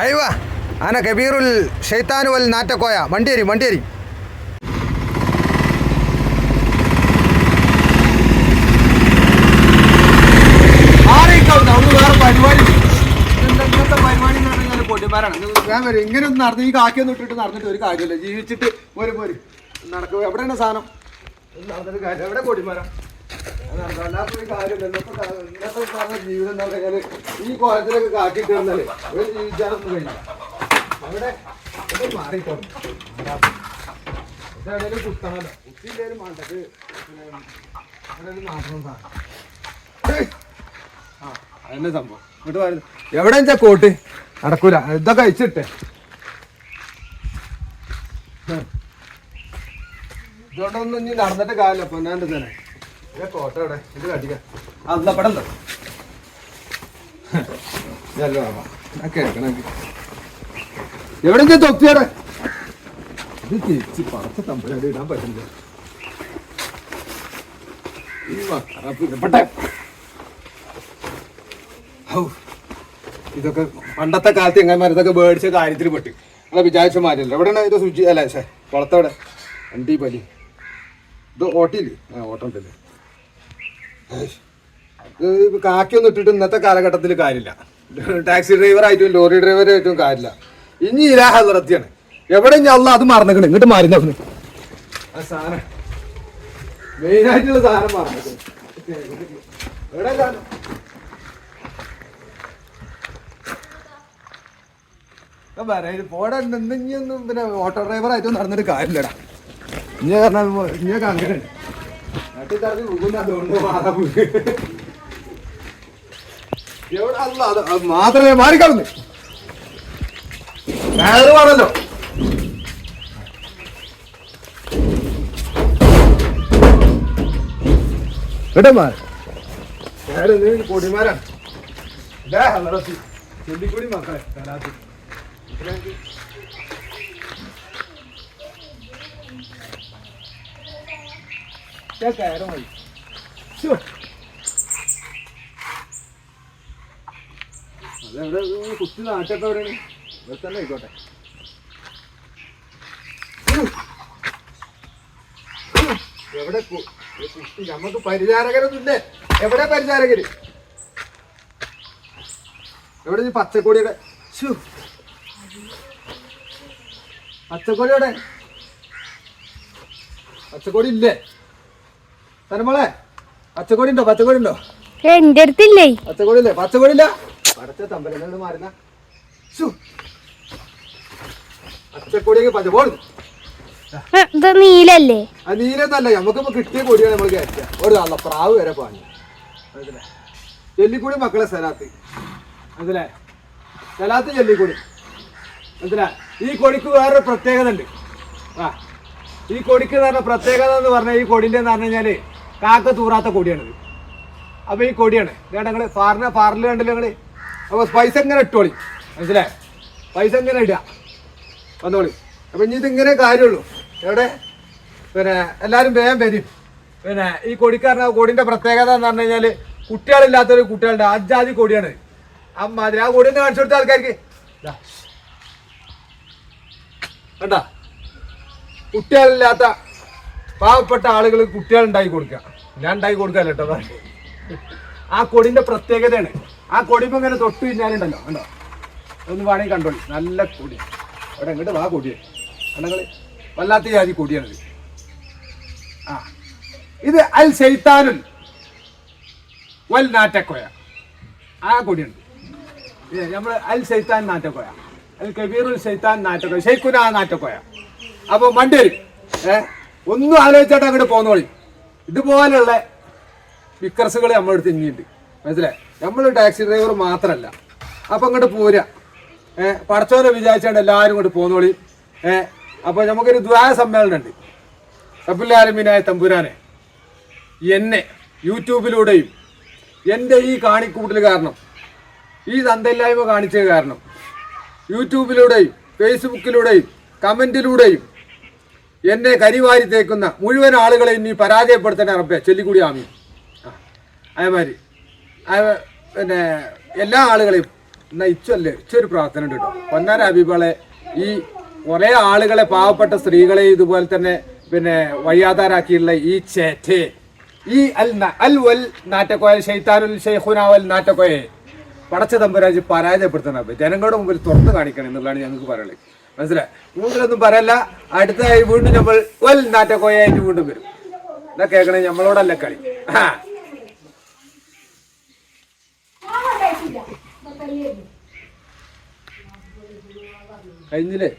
അയവ ആന കബീറുൽ ഷെയ്ത്താനുവൽ നാറ്റക്കോയ. വണ്ടിയേരി വണ്ടിയേരി ഇങ്ങനെ ഒന്ന് നടന്ന് ഈ കാക്കിയൊന്നും ഇട്ടിട്ട് നടന്നിട്ട് ഒരു കാര്യമില്ല. ജീവിച്ചിട്ട് പോരും പോരും. നടക്കുക എവിടെയാണ് സാധനം? നടന്നിട്ട് കാര്യം എവിടെ കൊടിമരം ഇന്നത്തെ കാലം- ഇന്നത്തെ ജീവിതം ഈ കോലത്തിലൊക്കെ കാട്ടി ഒരു ജീവിച്ചാലൊന്നും കഴിയില്ല. അവിടെ ഇത് മാറിക്കോളും. ഇതെവിടെയും കുത്തണല്ലോ. കുത്തിയില്ലേലും വേണ്ടത് ഒരു മാറ്റണം സാധനം ആ അതന്നെ സംഭവം. ഇങ്ങോട്ട് വരുന്നു എവിടെ വെച്ചാ കോട്ട്? നടക്കൂല. ഇതൊക്കെ അയച്ചിട്ടെ ഇതുകൊണ്ടൊന്നും ഇനി നടന്നിട്ട് കാര്യമില്ല. പൊന്നാണ്ട് തന്നെ. എവിടെ തൊപ്പിയാടെ ഇത് തിരിച്ച് പറച്ച തമ്പഴാടി ഇടാൻ പറ്റില്ല. ഇതൊക്കെ പണ്ടത്തെ കാലത്ത് എങ്ങനെ ഇതൊക്കെ മേടിച്ച കാര്യത്തിൽ പെട്ട്. അല്ല വിചാരിച്ച മാറ്റില്ല എവിടെയാണ് ഇത് സുചി അല്ലേ ശേ കുളത്തവിടെ വണ്ടി പലി. ഇത് ഓട്ടിയില്ലേ? ആ ഓട്ടം ഉണ്ടല്ലേ? കാക്കിയൊന്നും ഇട്ടിട്ട് ഇന്നത്തെ കാലഘട്ടത്തിൽ കാര്യമില്ല. ടാക്സി ഡ്രൈവർ ആയിട്ടും ലോറി ഡ്രൈവർ ആയിട്ടും കാര്യമില്ല. ഇനി ഇലാഹ നിറത്തിയാണ് എവിടെ ഞാൻ അത് മറന്നിക്കണ്. ഇങ്ങോട്ട് മാറി നോക്കുന്നു ആ സാധനം. മെയിനായിട്ടുള്ള സാധനം ഞാൻ പോടാ ഇത് ഒന്നും പിന്നെ ഓട്ടോ ഡ്രൈവറായിട്ടും നടന്നിട്ട് കാര്യമില്ലടാ. ഇനി പറഞ്ഞാൽ ഇനിയൊക്കെ അങ്ങനെ മാത്രമേ മാറിക്കളഞ്ഞു. കയറുവാണല്ലോ കേട്ടോ മാറി? കയറ് നീ കൊടിമാരാണ് ചൊല്ലിക്കൂടി മക്കളെ ഞാൻ കയറും മതി. അതെവിടെ കുത്തി ഇവിടെ തന്നെ എവിടെ കുട്ടി എവിടെ പരിചാരകര്? എവിടെ ഈ പച്ചക്കൊടിയുടെ ശ്ശോ. പച്ചക്കൊടി പച്ചക്കൊടി ഇല്ലേ? തനമോളെ പച്ചക്കോടി ഉണ്ടോ പച്ചക്കോടി ഉണ്ടോ എന്റെ അടുത്തില്ലേ? പച്ചക്കോടി ഇല്ലേ പച്ചക്കോടി ഇല്ല പടച്ച തമ്പലങ്ങൾ മാറുന്ന പച്ചക്കോടിയൊക്കെ പച്ചക്കോടി ഇത് നീലല്ലേ? ആ നീലെന്നല്ല നമുക്കിപ്പോ കിട്ടിയ കൊടിയാണ് നമ്മൾ കയറ്റുക. ഒരു നല്ല പ്രാവ് വരെ പാഞ്ഞു. മനസ്സിലെ ചെല്ലിക്കൂടി മക്കളെ സ്ഥലത്ത് മനസ്സിലെ സ്ഥലത്ത് ചെല്ലിക്കൂടി മനസ്സിലെ ഈ കൊടിക്ക് വേറൊരു പ്രത്യേകത ഉണ്ട് ആ ഈ കൊടിക്ക് എന്ന് പറഞ്ഞ പ്രത്യേകത എന്ന് പറഞ്ഞാൽ ഈ കൊടിന്റെ എന്ന് പറഞ്ഞു കഴിഞ്ഞാൽ കാക്ക തൂറാത്ത കൊടിയാണിത്. അപ്പോൾ ഈ കൊടിയാണ്. ഇതാണ് ഞങ്ങൾ ഫാറിനെ ഫാറിൽ കണ്ടില്ല ഞങ്ങൾ അപ്പോൾ പൈസ എങ്ങനെ ഇട്ടോളി. മനസ്സിലായി? പൈസ എങ്ങനെ ഇടുക. വന്നോളി. അപ്പം ഇനി ഇതിങ്ങനെ കാര്യമുള്ളൂ. എവിടെ? പിന്നെ എല്ലാരും വേഗം വരും. പിന്നെ ഈ കൊടിക്കാരൻ കൊടിന്റെ പ്രത്യേകത എന്ന് പറഞ്ഞു കഴിഞ്ഞാൽ കുട്ടികളില്ലാത്തൊരു കുട്ടികളുടെ അജാതി കൊടിയാണ്. അമ്മാതിരി. ആ കൊടി കാണിച്ചു കൊടുത്ത ആൾക്കാർക്ക്. ദാ. കണ്ടാ? കുട്ടികളില്ലാത്ത പാവപ്പെട്ട ആളുകൾ കുട്ടികൾ ഉണ്ടാക്കി കൊടുക്കുക ഞാൻ ഉണ്ടാക്കി കൊടുക്കാൻ കേട്ടോ ആ കൊടിന്റെ പ്രത്യേകതയാണ്. ആ കൊടിപ്പോ ഇങ്ങനെ തൊട്ട് കഴിഞ്ഞാലുണ്ടല്ലോ കണ്ടോ? ഒന്ന് വേണമെങ്കിൽ കണ്ടോളി. നല്ല കൊടി. അവിടെ എങ്ങോട്ട് വാ കൊടിയെ. കണ്ടങ്ങൾ വല്ലാത്ത ജാതി കൊടിയാണിത്. ആ. ഇത് അൽ സൈത്താനുൽ വൽ നാറ്റക്കോയ. ആ കൊടിയുണ്ട്. നമ്മൾ അൽ സൈത്താൻ നാറ്റക്കോയ. അൽ കബീറുൽ സൈത്താൻ നാറ്റക്കോയ. ശൈഖുന നാറ്റക്കോയ. അപ്പൊ മണ്ടേ ഏ? ഒന്നും ആലോചിച്ചാട്ട് അങ്ങോട്ട് പോന്നോളി. ഇതുപോലെയുള്ള വിക്കർസുകൾ നമ്മളെടുത്ത് ഇനിയുണ്ട്. മനസ്സിലായി? നമ്മൾ ടാക്സി ഡ്രൈവർ മാത്രമല്ല അപ്പൊ അങ്ങോട്ട് പോരാ. ഏഹ് പടച്ചോനെ വിചാരിച്ചാണ്ട് എല്ലാവരും ഇങ്ങോട്ട് പോന്നോളി. ഏഹ് അപ്പൊ നമുക്കൊരു ദ്വാര സമ്മേളനം ഉണ്ട്. റബുല്ലാലമീനായ തമ്പുരാനെ. എന്നെ യൂട്യൂബിലൂടെയും എന്റെ ഈ കാണിക്കൂട്ടൽ കാരണം ഈ തന്തയില്ലായ്മ കാണിച്ചത് കാരണം യൂട്യൂബിലൂടെയും ഫേസ്ബുക്കിലൂടെയും കമന്റിലൂടെയും എന്നെ കരിവാരി തേക്കുന്ന മുഴുവൻ ആളുകളെ ഇനി പരാജയപ്പെടുത്തണേ റബ്ബെ. ചൊല്ലിക്കൂടി ആമി അതേമാതിരി. പിന്നെ എല്ലാ ആളുകളെയും എന്നാ ഇച്ചല്ലേ ഇച്ചൊരു പ്രാർത്ഥന ഉണ്ട് കേട്ടോ. പൊന്നാര ഹബീബളെ ഈ കുറെ ആളുകളെ പാവപ്പെട്ട സ്ത്രീകളെ ഇതുപോലെ തന്നെ പിന്നെ വയ്യാതാരാക്കിയുള്ള ഈ ചേറ്റേ ഈ അൽ അൽ വൽ നാറ്റക്കോയ ഷെയ്ത്താനുൽ ഷെയ്ഖുനാവൽ നാറ്റക്കോയെ പടച്ച തമ്പുരാജ് പരാജയപ്പെടുത്തണം ജനങ്ങളുടെ മുമ്പിൽ തുറന്നു കാണിക്കണം എന്നുള്ളതാണ് ഞങ്ങൾക്ക് പറയുള്ളത് മനസ്സിലായി? കൂടുതലൊന്നും പറയല്ല. അടുത്തായി വീണ്ടും നമ്മൾ വൽ നാറ്റക്കോയായിട്ട് വീണ്ടും വരും. എന്നാ കേൾക്കണേ നമ്മളോടല്ല കളി. കഴിഞ്ഞില്ലേ?